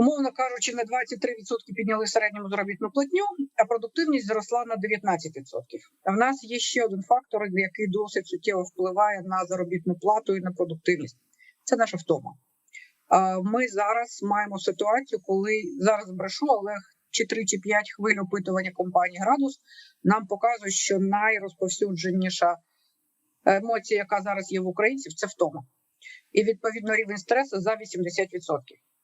Умовно кажучи, на 23% підняли середню заробітну платню, а продуктивність зросла на 19%. А в нас є ще один фактор, який досить суттєво впливає на заробітну плату і на продуктивність. Це наша втома. Ми зараз маємо ситуацію, коли зараз брешу, але чи 3 чи 5 хвиль опитування компанії Градус нам показують, що найрозповсюдженіша емоція, яка зараз є в українців, це втома. І відповідно рівень стресу за 80%.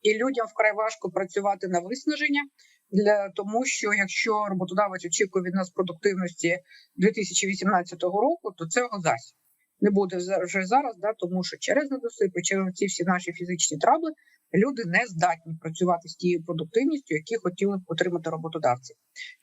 І людям вкрай важко працювати на виснаження для тому, що якщо роботодавець очікує від нас продуктивності 2018 року, то це його не буде вже зараз, да, тому що через недосипи, через ці всі наші фізичні трабли люди не здатні працювати з тією продуктивністю, які хотіли б отримати роботодавці.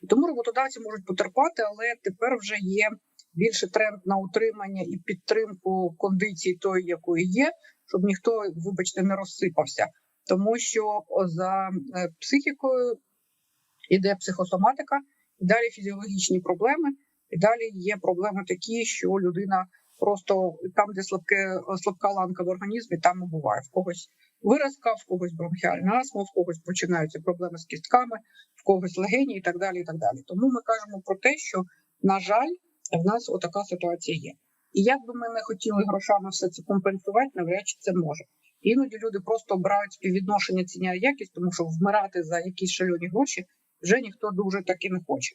І тому роботодавці можуть потерпати, але тепер вже є більше тренд на утримання і підтримку кондиції тої, якої є, щоб ніхто, вибачте, не розсипався, тому що за е, психікою іде психосоматика, і далі фізіологічні проблеми, і далі є проблеми такі, що людина просто там, де слабке слабка ланка в організмі, там і буває в когось виразка, в когось бронхіальна астма, в когось починаються проблеми з кістками, в когось легені і так далі. І так далі. Тому ми кажемо про те, що на жаль, в нас отака ситуація є. І як би ми не хотіли грошами все це компенсувати, навряд чи це може. Іноді люди просто обирають співвідношення ціня якість, тому що вмирати за якісь шальоні гроші вже ніхто дуже таки не хоче.